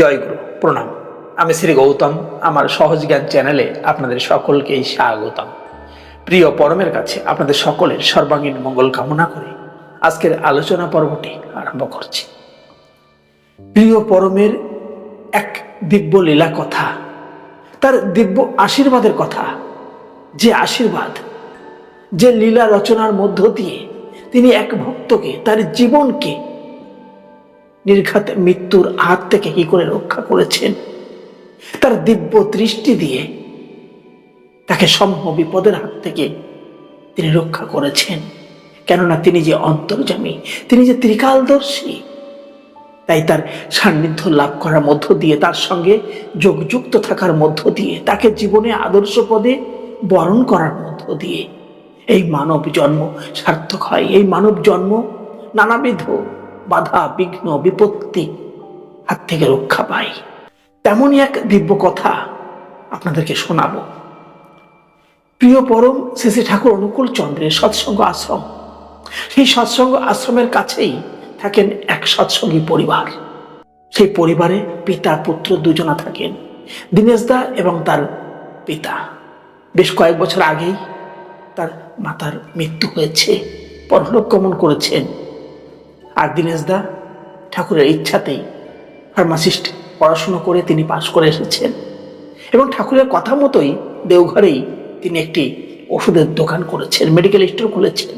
জয় গুরু, প্রণাম। আমি শ্রী গৌতম, আমার সহজ জ্ঞান চ্যানেলে আপনাদের সকলকেই স্বাগতম। প্রিয় পরমের কাছে আপনাদের সকলের সর্বাঙ্গীন মঙ্গল কামনা করে আজকের আলোচনা পর্বটি আরম্ভ করছি। প্রিয় পরমের এক দিব্য লীলা কথা, তার দিব্য আশীর্বাদের কথা, যে আশীর্বাদ, যে লীলা রচনার মধ্য দিয়ে তিনি এক ভক্তকে, তার জীবনকে নির্ঘাত মৃত্যুর হাত থেকে কি করে রক্ষা করেছেন? তার দিব্য দৃষ্টি দিয়ে তাকে সমূহ বিপদের হাত থেকে তিনি রক্ষা করেছেন। কেননা তিনি যে অন্তর্জামী তিনি যে ত্রিকালদর্শী, তাই তার সান্নিধ্য লাভ করার মধ্য দিয়ে, তার সঙ্গে যোগযুক্ত থাকার মধ্য দিয়ে, তাকে জীবনে আদর্শ পদে বরণ করার মধ্য দিয়ে এই মানব জন্ম সার্থক হয়। এই মানব জন্ম নানাবিধ বাধা, বিঘ্ন, বিপত্তি হাত থেকে রক্ষা পায় তেমনই এক দিব্য কথা আপনাদেরকে শোনাবো। প্রিয় পরম শ্রী ঠাকুর অনুকূল চন্দ্রের সৎসঙ্গ আশ্রম। সেই সৎসঙ্গ আশ্রমের কাছেই থাকেন এক সৎসঙ্গী পরিবার। সেই পরিবারে পিতা, পুত্র দুজনা থাকেন দীনেশ দা এবং তার পিতা। বেশ কয়েক বছর আগেই তার মাতার মৃত্যু হয়েছে, পরলোক গমন করেছেন। আর দীনেশ দা ঠাকুরের ইচ্ছাতেই ফার্মাসিস্ট পড়াশুনো করে তিনি পাশ করে এসেছেন এবং ঠাকুরের কথা মতোই দেওঘরেই তিনি একটি ওষুধের দোকান করেছেন মেডিকেল স্টোর খুলেছেন।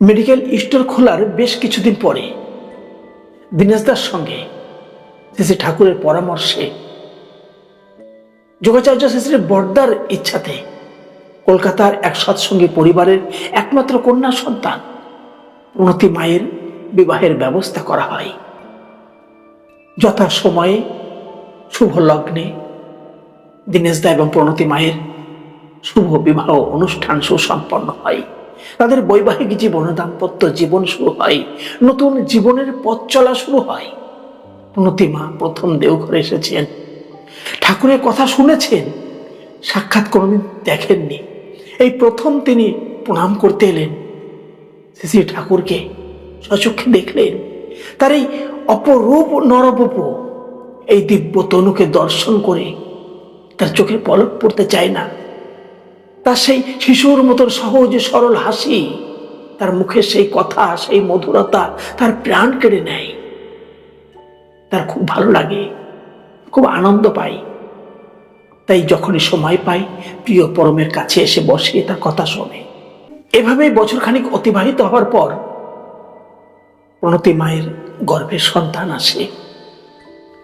মেডিকেল স্টোর খোলার বেশ কিছুদিন পরে দীনেশদার সঙ্গে শ্রী ঠাকুরের পরামর্শে যোগাচার্য শ্রী বর্দার ইচ্ছাতে কলকাতার এক সৎসঙ্গী পরিবারের একমাত্র কন্যা সন্তান প্রণতি মায়ের বিবাহের ব্যবস্থা করা হয়। যথা সময়ে শুভ লগ্নে দীনেশদা এবং প্রণতি মায়ের শুভ বিবাহ অনুষ্ঠান সুসম্পন্ন হয়। তাদের বৈবাহিক জীবন দাম্পত্য জীবন শুরু হয়। নতুন জীবনের পথ চলা শুরু হয়। প্রণতি মা প্রথম দেওঘরে এসেছেন। ঠাকুরের কথা শুনেছেন। সাক্ষাৎ কোনোদিন দেখেননি। এই প্রথম তিনি প্রণাম করতে এলেন। শ্রী ঠাকুরকে সচক্ষে দেখলেন, তার এই অপরূপ নরবপ এই দিব্য তনুকে দর্শন করে তার চোখে পলক পড়তে চায় না। তার সেই শিশুর মতন সহজ সরল হাসি, তার মুখের সেই কথা, সেই মধুরতা তার প্রাণ কেড়ে নেয়। তার খুব ভালো লাগে, খুব আনন্দ পাই তাই যখনই সময় পাই প্রিয় পরমের কাছে এসে বসে তার কথা শোনে। এভাবেই বছরখানিক অতিবাহিত হওয়ার পর প্রণতি মায়ের গর্ভের সন্তান আসে।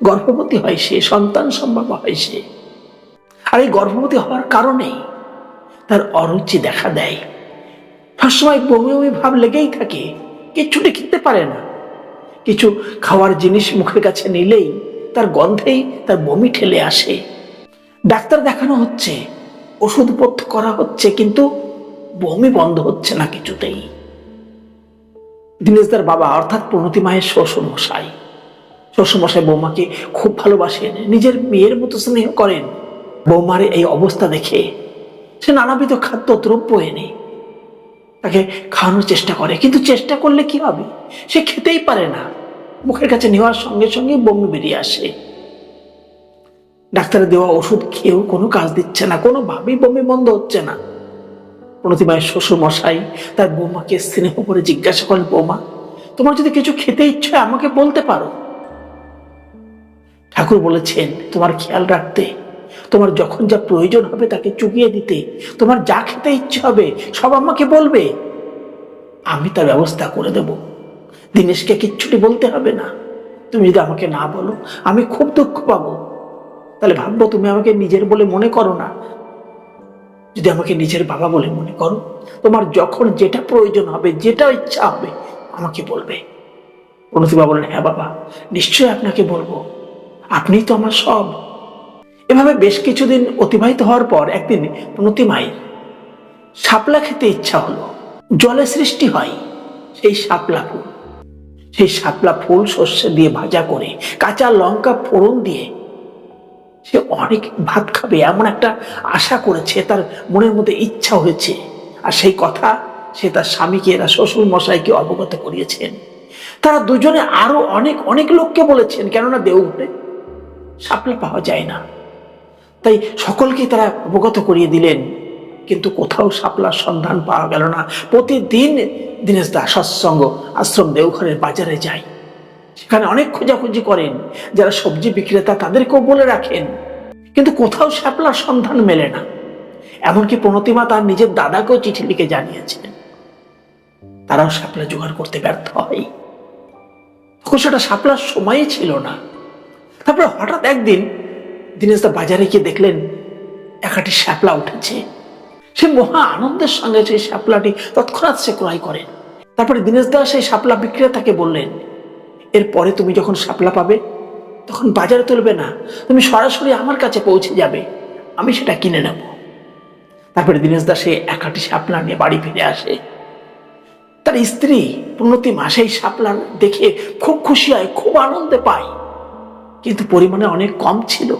গর্ভবতী হয় সে, সন্তান সম্ভব হয় সে। আর এই গর্ভবতী হওয়ার কারণেই তার অরুচি দেখা দেয়। সবসময় বমি বমি ভাব লেগেই থাকে কিচ্ছুটি খেতে পারে না। কিছু খাওয়ার জিনিস মুখের কাছে নিলেই তার গন্ধেই তার বমি ঠেলে আসে। ডাক্তার দেখানো হচ্ছে ওষুধপথ্য করা হচ্ছে, কিন্তু বমি বন্ধ হচ্ছে না কিছুতেই। দীনেশদার বাবা, অর্থাৎ প্রণতি মায়ের শ্বশুর মশাই শ্বশুর মশাই বৌমাকে খুব ভালোবাসেন, নিজের মেয়ের মতো স্নেহ করেন। বৌমার এই অবস্থা দেখে সে নানাবিধ খাদ্য দ্রব্য এনে তাকে খাওয়ানোর চেষ্টা করে। কিন্তু চেষ্টা করলে কি হবে? সে খেতেই পারে না। মুখের কাছে নেওয়ার সঙ্গে সঙ্গে বমি বেরিয়ে আসে। ডাক্তারের দেওয়া ওষুধ খেয়েও কোনো কাজ দিচ্ছে না, কোনোভাবেই বমি বন্ধ হচ্ছে না। প্রতিমায়ের শ্বশুর মশাই তার বৌমাকে স্নেহ করে জিজ্ঞাসা করেন, বৌমা, তোমার যদি কিছু খেতে ইচ্ছে আমাকে বলতে পারো? ঠাকুর বলেছেন, তোমার খেয়াল রাখতে, তোমার যখন যা প্রয়োজন হবে তাকে চুকিয়ে দিতে, তোমার যা খেতে ইচ্ছে হবে সব আমাকে বলবে। আমি তার ব্যবস্থা করে দেব। দিনেশকে কিচ্ছুটি বলতে হবে না। তুমি যদি আমাকে না বলো, আমি খুব দুঃখ পাবো। তাহলে ভাববো তুমি আমাকে নিজের বলে মনে করো না। যদি আমাকে নিজের বাবা বলে মনে করো, তোমার যখন যেটা প্রয়োজন হবে, যেটা ইচ্ছা হবে, আমাকে বলবে। প্রণতিবা বলেন হ্যাঁ বাবা, নিশ্চয়ই আপনাকে বলব। আপনিই তো আমার সব। এভাবে বেশ কিছুদিন অতিবাহিত হওয়ার পর একদিন প্রণতি মায়ের শাপলা খেতে ইচ্ছা হলো। জলে সৃষ্টি হয় সেই শাপলা ফুল। সেই শাপলা ফুল সর্ষে দিয়ে ভাজা করে কাঁচা লঙ্কা ফোড়ন দিয়ে সে অনেক ভাত খাবে এমন একটা আশা করেছে তার মনের মধ্যে ইচ্ছা হয়েছে। আর সেই কথা সে তার স্বামীকে এরা শ্বশুর মশাইকে অবগত করিয়েছেন। তারা দুজনে আরও অনেক অনেক লোককে বলেছেন, কেননা দেওঘরে শাপলা পাওয়া যায় না। তাই সকলকে তারা অবগত করিয়ে দিলেন, কিন্তু কোথাও সাপলার সন্ধান পাওয়া গেল না। প্রতিদিন দীনেশ দা সৎসঙ্গ আশ্রম দেওঘরের বাজারে যায়। সেখানে অনেক খোঁজাখুঁজি করেন, যারা সবজি বিক্রেতা তাদেরকেও বলে রাখেন। কিন্তু কোথাও শ্যাপলার সন্ধান মেলে না। এমনকি প্রণতিমা তার নিজের দাদাকেও চিঠি লিখে জানিয়েছেন তারাও শাপলা জোগাড় করতে ব্যর্থ হয়। তখন সেটা শাপলার সময়ই ছিল না। তারপরে হঠাৎ একদিন দা বাজারে গিয়ে দেখলেন একাটি শ্যাপলা উঠেছে। সে মহা আনন্দের সঙ্গে সেই শ্যাপলাটি তৎক্ষণাৎ সে ক্রয় করেন। তারপরে দীনেশ দা সেই শাপলা বিক্রেতাকে বললেন এরপরে তুমি যখন শাপলা পাবে, তখন বাজারে তুলবে না। তুমি সরাসরি আমার কাছে পৌঁছে যাবে। আমি সেটা কিনে নেব। তারপরে দীনেশ দা সে একাটি শাপলা নিয়ে বাড়ি ফিরে আসে। তার স্ত্রী প্রণতি মাসেই শাপলা দেখে খুব খুশি হয়, খুব আনন্দে পায়। কিন্তু পরিমাণে অনেক কম ছিল।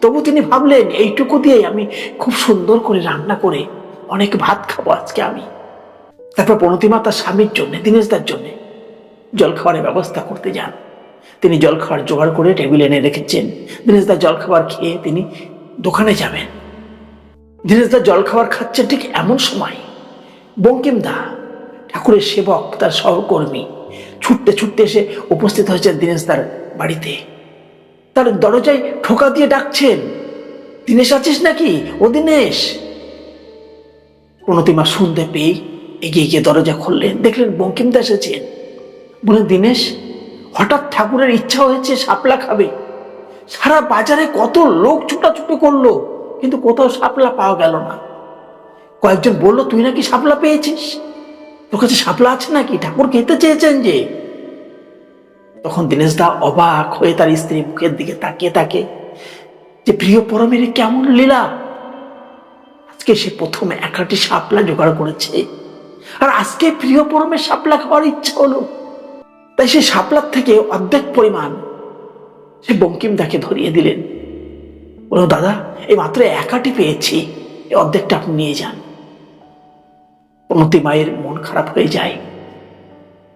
তবু তিনি ভাবলেন, এইটুকু দিয়ে আমি খুব সুন্দর করে রান্না করে অনেক ভাত খাব আজকে আমি। তারপর প্রণতিমা তার স্বামীর জন্য, দিনেশদার জন্য জল খাবারের ব্যবস্থা করতে যান। তিনি জল খাবার জোগাড় করে টেবিলে এনে রেখেছেন। দিনেশদা জল খাবার খেয়ে তিনি দোকানে যাবেন। দিনেশদা জল খাবার খাচ্ছেন ঠিক এমন সময়। বঙ্কিম দা, ঠাকুরের সেবক, তার সহকর্মী, ছুটতে ছুটতে এসে উপস্থিত হয়েছেন দিনেশদার বাড়িতে। তার দরজায় ঠোকা দিয়ে ডাকছেন, দিনেশ আছিস নাকি? ও দিনেশ! প্রণতিমা শুনতে পেয়ে এগিয়ে গিয়ে দরজা খুললেন। দেখলেন বঙ্কিমদা এসেছেন। বলেন দিনেশ, হঠাৎ ঠাকুরের ইচ্ছা হয়েছে শাপলা খাবে। সারা বাজারে কত লোক ছুটাছুটি করল, কিন্তু কোথাও শাপলা পাওয়া গেল না। কয়েকজন বলল, তুই নাকি শাপলা পেয়েছিস? তোর কাছে শাপলা আছে নাকি? ঠাকুর খেতে চেয়েছেন যে? তখন দীনেশ দা অবাক হয়ে তার স্ত্রী মুখের দিকে তাকিয়ে থাকে যে, প্রিয় পরমের কেমন লীলা? আজকে সে প্রথম একাটি শাপলা জোগাড় করেছে। আর আজকে প্রিয় পরমের শাপলা খাওয়ার ইচ্ছা হলো। তাই সে সাপলার থেকে অর্ধেক পরিমাণ সে বঙ্কিম দাকে ধরিয়ে দিলেন। বলো দাদা, এই মাত্র একাটি পেয়েছি, এই অর্ধেকটা আপনি নিয়ে যান। মায়ের মন খারাপ হয়ে যায়।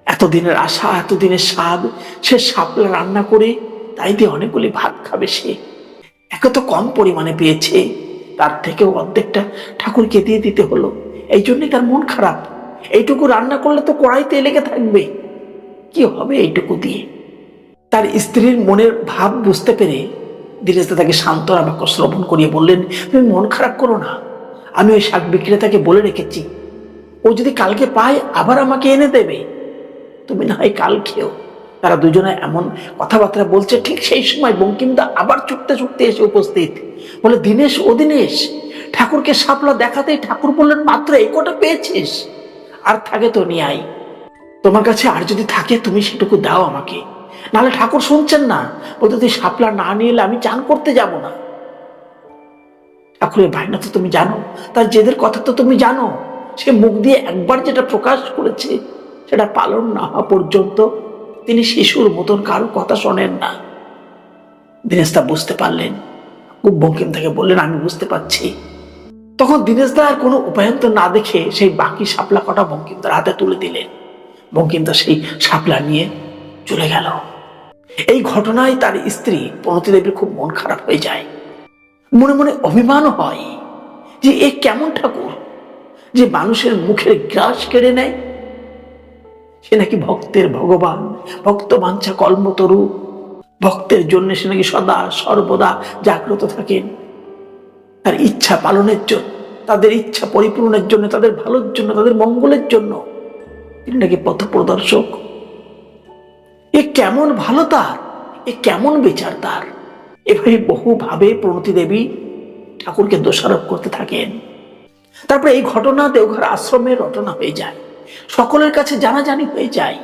এতদিনের আশা, এতদিনের স্বাদ, সে শাপলা রান্না করে, তাই দিয়ে অনেকগুলি ভাত খাবে সে। একে তো কম পরিমাণে পেয়েছে, তার থেকেও অর্ধেকটা ঠাকুরকে দিয়ে দিতে হলো। এই জন্যই তার মন খারাপ। এইটুকু রান্না করলে তো কড়াইতে লেগে থাকবে। কি হবে এইটুকু দিয়ে? তার স্ত্রীর মনের ভাব বুঝতে পেরে ধীরেস্তা তাকে সান্ত্বনা বাক্য শ্রবণ করিয়ে বললেন, তুমি মন খারাপ করো না। আমি ওই শাক বিক্রেতাকে বলে রেখেছি। ও যদি কালকে পায়, আবার আমাকে এনে দেবে। তুমি না হয় কাল খেও। তারা দুজনে এমন কথাবার্তা বলছে, ঠিক সেই সময় বঙ্কিমদা আবার ছুটতে ছুটতে এসে উপস্থিত। বলে, দিনেশ, ও দিনেশ, ঠাকুরকে সাপলা দেখাতেই ঠাকুর বললেন, মাত্র এই কটা পেয়েছিস। আর থাকে তো নিয়ে আই তোমার কাছে আর যদি থাকে, তুমি সেটুকু দাও আমাকে। নাহলে ঠাকুর শুনছেন না। বলতে তুই সাপলা না নিয়ে আমি চান করতে যাব না। ঠাকুরের ভাইনা তো তুমি জানো। তার জেদের কথা তো তুমি জানো। সে মুখ দিয়ে একবার যেটা প্রকাশ করেছে, সেটা পালন না হওয়া পর্যন্ত তিনি শিশুর মতন কারও কথা শোনেন না। দীনেশ বুঝতে পারলেন। খুব বঙ্কিম থেকে বললেন, আমি বুঝতে পারছি। তখন দীনেশ দা আর কোনো উপায়ন্ত না দেখে সেই বাকি সাপলা কটা বঙ্কিমদার হাতে তুলে দিলেন। বঙ্কিমদা সেই শাপলা নিয়ে চলে গেল। এই ঘটনায় তার স্ত্রী প্রণতি দেবীর খুব মন খারাপ হয়ে যায়। মনে মনে অভিমানও হয় যে এ কেমন ঠাকুর যে মানুষের মুখের গ্রাস কেড়ে নেয়। সে নাকি ভক্তের ভগবান, ভক্ত বাঞ্ছা কর্মতরু, ভক্তের জন্য সে নাকি সদা সর্বদা জাগ্রত থাকেন। তার ইচ্ছা পালনের জন্য তাদের ইচ্ছা পরিপূরণের জন্য, তাদের ভালোর জন্য, তাদের মঙ্গলের জন্য তিনি নাকি পথ প্রদর্শক এ কেমন ভালো তার? এ কেমন বিচার তার? এভাবে বহুভাবে প্রণতি দেবী ঠাকুরকে দোষারোপ করতে থাকেন। তারপরে এই ঘটনা দেওঘর আশ্রমে রটনা হয়ে যায়। সকলের কাছে জানাজানি হয়ে যায়।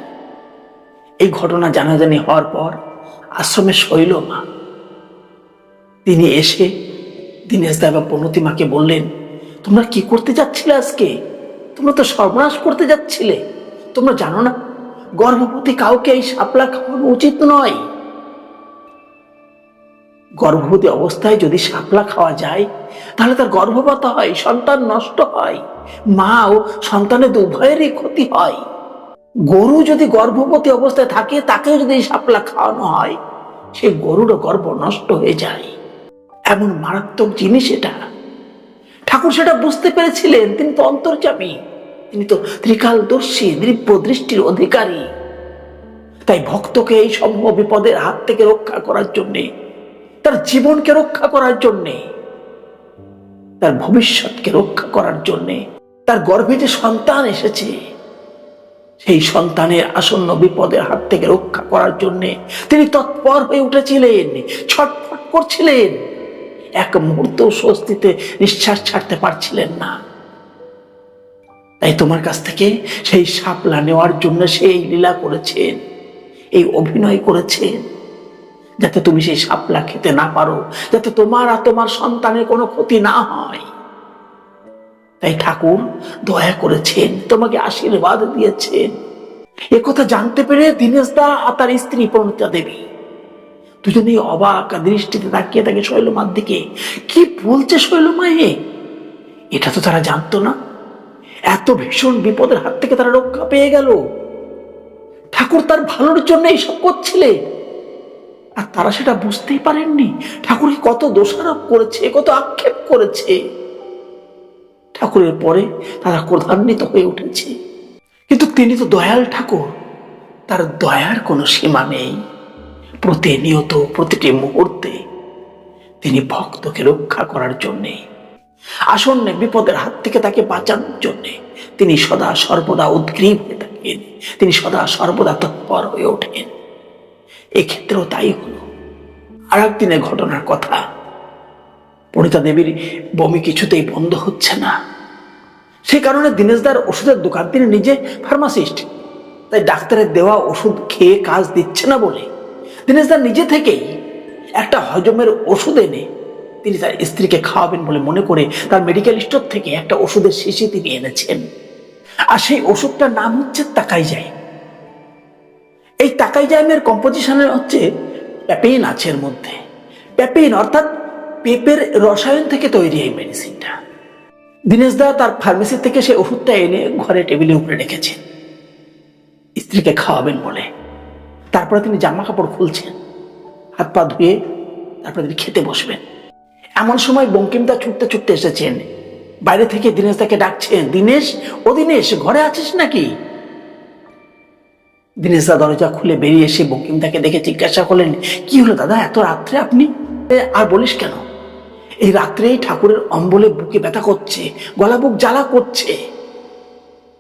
এই ঘটনা জানাজানি হওয়ার পর আশ্রমে শৈল মা। তিনি এসে দীনেশ দা এবং প্রণতিমাকে বললেন, তোমরা কি করতে যাচ্ছিলে আজকে? তোমরা তো সর্বনাশ করতে যাচ্ছিলে। তোমরা জানো না, গর্ভবতী কাউকে এই শাপলা খাওয়ানো উচিত নয়। গর্ভবতী অবস্থায় যদি শাপলা খাওয়া যায়, তাহলে তার গর্ভপাত হয়, সন্তান নষ্ট হয়, মা ও সন্তানের উভয়েরই ক্ষতি হয়। গরু যদি গর্ভবতী অবস্থায় থাকে, তাকেও যদি শাপলা খাওয়ানো হয়, সে গরুর গর্ব নষ্ট হয়ে যায়। এমন মারাত্মক জিনিস এটা। ঠাকুর সেটা বুঝতে পেরেছিলেন, তিনি তো অন্তর্যামী। তিনি তো ত্রিকালদর্শী দিব্য দৃষ্টির অধিকারী। তাই ভক্তকে এই সমূহ বিপদের হাত থেকে রক্ষা করার জন্যে, তার জীবনকে রক্ষা করার জন্যে, তার ভবিষ্যৎকে রক্ষা করার জন্যে, তার গর্ভে যে সন্তান এসেছে, সেই সন্তানের আসন্ন বিপদের হাত থেকে রক্ষা করার জন্যে তিনি তৎপর হয়ে উঠেছিলেন, ছটফট করছিলেন। এক মুহূর্ত স্বস্তিতে নিঃশ্বাস ছাড়তে পারছিলেন না। তাই তোমার কাছ থেকে সেই সাপলা নেওয়ার জন্য সেই লীলা করেছেন, এই অভিনয় করেছেন। যাতে তুমি সেই সাপলা খেতে না পারো, যাতে তোমার আর তোমার সন্তানের কোনো ক্ষতি না হয়। তাই ঠাকুর দয়া করেছেন, তোমাকে আশীর্বাদ দিয়েছেন। এ কথা জানতে পেরে দীনেশ দা আর তার স্ত্রী প্রণিতা দেবী দুজনেই অবাক দৃষ্টিতে তাকিয়ে থাকে শৈলমার দিকে। কি বলছে শৈলমা এটা তো তারা জানতো না। এত ভীষণ বিপদের হাত থেকে তারা রক্ষা পেয়ে গেল। ঠাকুর তার ভালোর জন্য এইসব করছিলেন আর তারা সেটা বুঝতেই পারেননি। ঠাকুরকে কত দোষারোপ করেছে, কত আক্ষেপ করেছে। ঠাকুরের পরে তারা ক্রধান্বিত হয়ে উঠেছে। কিন্তু তিনি তো দয়াল ঠাকুর। তার দয়ার কোনো সীমা নেই। প্রতিনিয়ত প্রতিটি মুহূর্তে তিনি ভক্তকে রক্ষা করার জন্যে আসন্ন বিপদের হাত থেকে তাকে বাঁচানোর জন্যে তিনি সদা সর্বদা উদ্গ্রীব হয়ে থাকেন। তিনি সদা সর্বদা তৎপর হয়ে ওঠেন। এক্ষেত্রেও তাই হলো। আর একদিনের ঘটনার কথা। পণিতা দেবীর বমি কিছুতেই বন্ধ হচ্ছে না। সে কারণে দিনেশদার ওষুধের দোকান তিনি নিজে ফার্মাসিস্ট। তাই ডাক্তারের দেওয়া ওষুধ খেয়ে কাজ দিচ্ছে না বলে দিনেশদার নিজে থেকেই একটা হজমের ওষুধ এনে তিনি তার স্ত্রীকে খাওয়াবেন বলে মনে করে তার মেডিকেল স্টোর থেকে একটা ওষুধের শিশি তিনি এনেছেন। আর সেই ওষুধটার নাম হচ্ছে তাকাই যায় এই তাকাই জাইমের কম্পোজিশনের হচ্ছে প্যাপেইন আছে এর মধ্যে। প্যাপেইন অর্থাৎ পেঁপের রসায়ন থেকে তৈরি এই মেডিসিনটা দীনেশ দা তার ফার্মেসি থেকে সেই ওষুধটা এনে ঘরে টেবিলের উপরে রেখেছেন। স্ত্রীকে খাওয়াবেন বলে। তারপরে তিনি জামা কাপড় খুলছেন। হাত পা ধুয়ে তারপরে তিনি খেতে বসবেন। এমন সময় বঙ্কিমদা ছুটতে ছুটতে এসেছেন। বাইরে থেকে দীনেশ দাকে ডাকছেন দিনেশ ও দিনেশ ঘরে আছিস নাকি? দিনেশ দা দরজা খুলে বেরিয়ে এসে বঙ্কিমদাকে দেখে জিজ্ঞাসা করলেন কি হলো দাদা এত রাত্রে আপনি? "এ, আর বলিস কেন? এই রাত্রেই ঠাকুরের অম্বলে বুকে ব্যথা করছে গলা বুক জ্বালা করছে।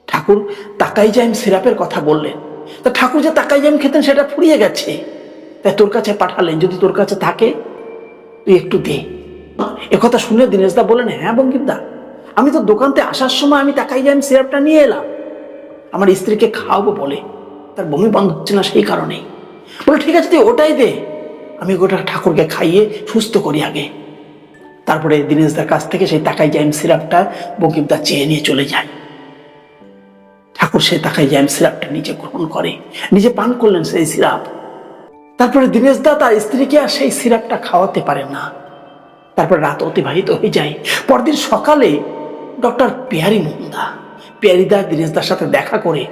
ঠাকুর তাকাই জাইম সিরাপের কথা বললেন। তা ঠাকুর যে তাকাই জাইম খেতেন সেটা ফুরিয়ে গেছে। তাই তোর কাছে পাঠালেন যদি তোর কাছে থাকে তুই একটু দে। একথা শুনে দিনেশ দা বললেন হ্যাঁ বঙ্কিমদা, আমি তো দোকানতে আসার সময় আমি তাকাই জাইম সিরাপটা নিয়ে এলাম। আমার স্ত্রীকে খাওয়াবো বলে, তার বমি বন্ধ হচ্ছে না সেই কারণেই। বলে, ঠিক আছে, তুই ওটাই দে। আমি গোটা ঠাকুরকে খাইয়ে সুস্থ করি আগে। তারপরে দিনেশদার কাছ থেকে সেই তাকাই জাইম সিরাপটা বঙ্কিমদা চেয়ে নিয়ে চলে যায়। ঠাকুর সেই তাকাই জাইম সিরাপটা নিজে গ্রহণ করে, নিজে পান করলেন সেই সিরাপ। তারপরে দিনেশদা তার স্ত্রীকে আর সেই সিরাপটা খাওয়াতে পারে না। তারপর রাত অতিবাহিত হয়ে যায়। পরদিন সকালে ডক্টর পেয়ারি মোহনদা পেয়ারিদা দিনেশদার সাথে দেখা করে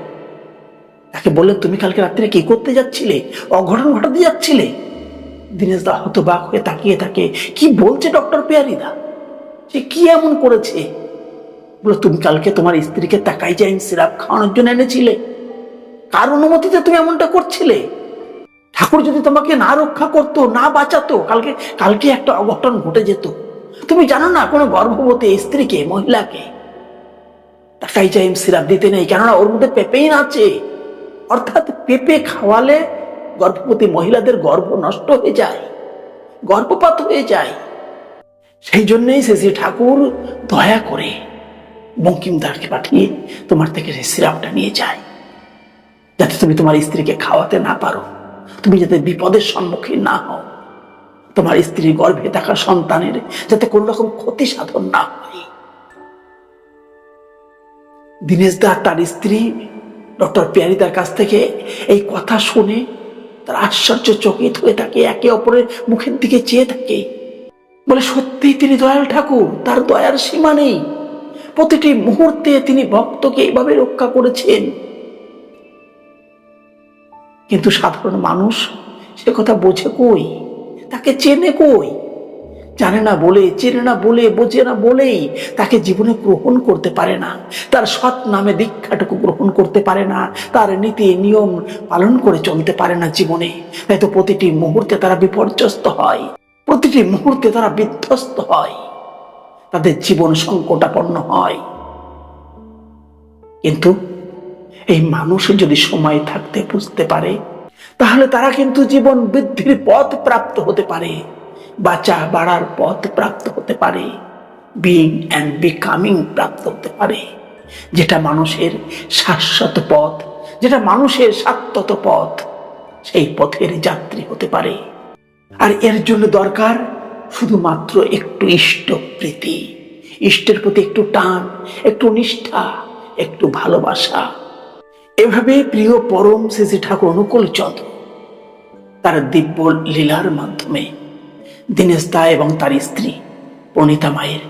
তাকে বললেন, তুমি কালকে রাত্রে কি করতে যাচ্ছিলে? অঘটন ঘটাতে যাচ্ছিলে? দিনেশ দা হতবাক হয়ে তাকিয়ে থাকে। কি বলছে ডক্টর পেয়ারিদা সে কি এমন করেছে? বলে, তুমি কালকে তোমার স্ত্রীকে তাকাই যাই সিরাপ খাওয়ানোর জন্য এনেছিলে। কার অনুমতিতে তুমি এমনটা করছিলে? ঠাকুর যদি তোমাকে না রক্ষা করতো, না বাঁচাতো, কালকে কালকে একটা অঘটন ঘটে যেত। তুমি জানো না কোনো গর্ভবতী স্ত্রীকে, মহিলাকে? তাকাই যাই সিরাপ দিতে নেই, কেননা ওর মধ্যে পেপেইন আছে। অর্থাৎ পেঁপে খাওয়ালে গর্ভবতী মহিলাদের গর্ভ নষ্ট হয়ে যায়, গর্ভপাত হয়ে যায়। সেই জন্যই সে শ্রী ঠাকুর দয়া করে বঙ্কিমদারকে পাঠিয়ে তোমার থেকে সেই সিরাপটা নিয়ে যায়, যাতে তুমি তোমার স্ত্রীকে খাওয়াতে না পারো। তুমি যাতে বিপদের সম্মুখীন না হও। তোমার স্ত্রীর গর্ভে থাকা সন্তানের যাতে কোন রকম ক্ষতি সাধন না হয়। দীনেশ দা, তার স্ত্রী, ডক্টর পিয়ারিদার কাছ থেকে এই কথা শুনে তার আশ্চর্য চকিত হয়ে থাকে, একে অপরের মুখের দিকে চেয়ে থাকে। বলে, সত্যিই তিনি দয়াল ঠাকুর, তার দয়ার সীমা নেই। প্রতিটি মুহূর্তে তিনি ভক্তকে এভাবে রক্ষা করেছেন। কিন্তু সাধারণ মানুষ সে কথা বোঝে কই? তাকে চেনে কই? জানে না বলে, চেনে না বলে, বোঝে না বলেই তাকে জীবনে গ্রহণ করতে পারে না। তার সৎ নামে দীক্ষাটুকু গ্রহণ করতে পারে না। তার নীতি, নিয়ম পালন করে চলতে পারে না জীবনে। তাই তো প্রতিটি মুহূর্তে তারা বিপর্যস্ত হয়। প্রতিটি মুহূর্তে তারা বিধ্বস্ত হয়। তাদের জীবন সংকটাপন্ন হয়। কিন্তু এই মানুষ যদি সময় থাকতে বুঝতে পারে, তাহলে তারা কিন্তু জীবন বৃদ্ধির পথ প্রাপ্ত হতে পারে, বাঁচা বাড়ার পথ প্রাপ্ত হতে পারে বিং অ্যান্ড বিকামিং প্রাপ্ত হতে পারে। যেটা মানুষের শাশ্বত পথ, যেটা মানুষের সাত্যত পথ, সেই পথের যাত্রী হতে পারে। আর এর জন্য দরকার শুধুমাত্র একটু ইষ্ট প্রীতি। ইষ্টের প্রতি একটু টান, একটু নিষ্ঠা, একটু ভালোবাসা। এভাবে প্রিয় পরম শ্রী ঠাকুর অনুকূল চন্দ্র তার দিব্য লীলার মাধ্যমে দীনেশ দা এবং তার স্ত্রী পণিতা মায়ের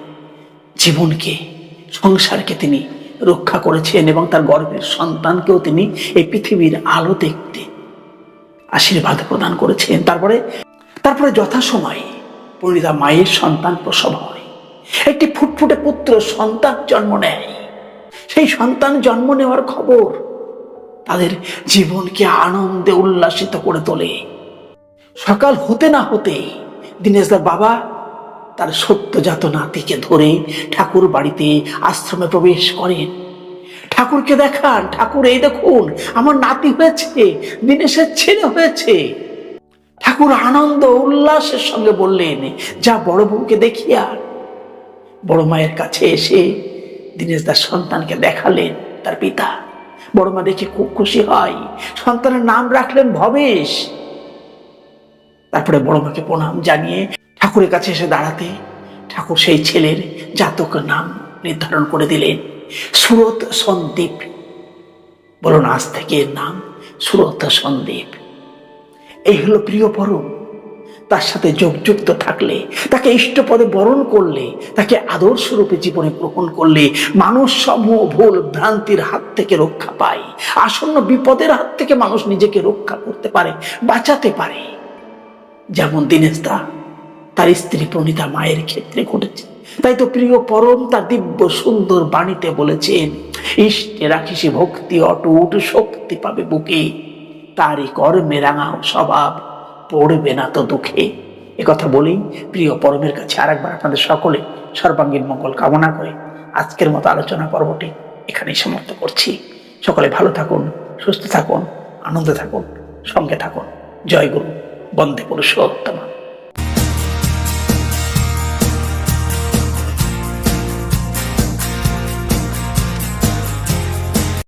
জীবনকে, সংসারকে তিনি রক্ষা করেছেন এবং তার গর্ভের সন্তানকেও তিনি এই পৃথিবীর আলো দেখতে আশীর্বাদ প্রদান করেছেন। তারপরে তারপরে যথাসময়ে পরিণীতা মায়ের সন্তান প্রসব হয়। একটি ফুটফুটে পুত্র সন্তান জন্ম নেয়। সেই সন্তান জন্ম নেওয়ার খবর তাদের জীবনকে আনন্দে উল্লাসিত করে তোলে। সকাল হতে না হতে দীনেশদার বাবা তার সত্যজাত নাতিকে ধরে ঠাকুর বাড়িতে আশ্রমে প্রবেশ করেন। ঠাকুরকে দেখান, ঠাকুর, এই দেখুন, আমার নাতি হয়েছে, দীনেশের ছেলে হয়েছে। ঠাকুর আনন্দ উল্লাসের সঙ্গে বললেন, যা বড় বউকে দেখিয়া। বড় মায়ের কাছে এসে দীনেশ দাস সন্তানকে দেখালেন তার পিতা। বড় মা দেখে খুব খুশি হয়। সন্তানের নাম রাখলেন ভবেশ। তারপরে বড় মাকে প্রণাম জানিয়ে ঠাকুরের কাছে এসে দাঁড়াতে ঠাকুর সেই ছেলের জাতক নাম নির্ধারণ করে দিলেন। সুরত সন্দীপ। বলুন, আজ থেকে এর নাম সুরত সন্দীপ। এই হলো প্রিয় পরম তার সাথে যোগযুক্ত থাকলে, তাকে ইষ্টপদে বরণ করলে, তাকে আদর্শ রূপে জীবনে গ্রহণ করলে, মানুষ সমূহ ভুল ভ্রান্তির হাত থেকে রক্ষা পায়। আসন্ন বিপদের হাত থেকে মানুষ নিজেকে রক্ষা করতে পারে, বাঁচাতে পারে। যেমন দীনেশ দা তার স্ত্রী প্রণীতা মায়ের ক্ষেত্রে ঘটেছে। তাই তো প্রিয় পরম, তার দিব্য সুন্দর বাণীতে বলেছেন, ইষ্টে রাখিসে ভক্তি, অটুট শক্তি পাবে বুকে। তারই কর্মে রাঙাও স্বভাব পড়বে না তো দুঃখে। কথা বলেই প্রিয় পরমের কাছে আরেকবার আপনাদের সকলে সর্বাঙ্গীন মঙ্গল কামনা করে আজকের মতো আলোচনা পর্বটি এখানেই সমাপ্ত করছি। সকলে ভালো থাকুন, সুস্থ থাকুন, আনন্দে থাকুন, সঙ্গে থাকুন। জয় গুরু, বন্দে পুরুষোত্তমা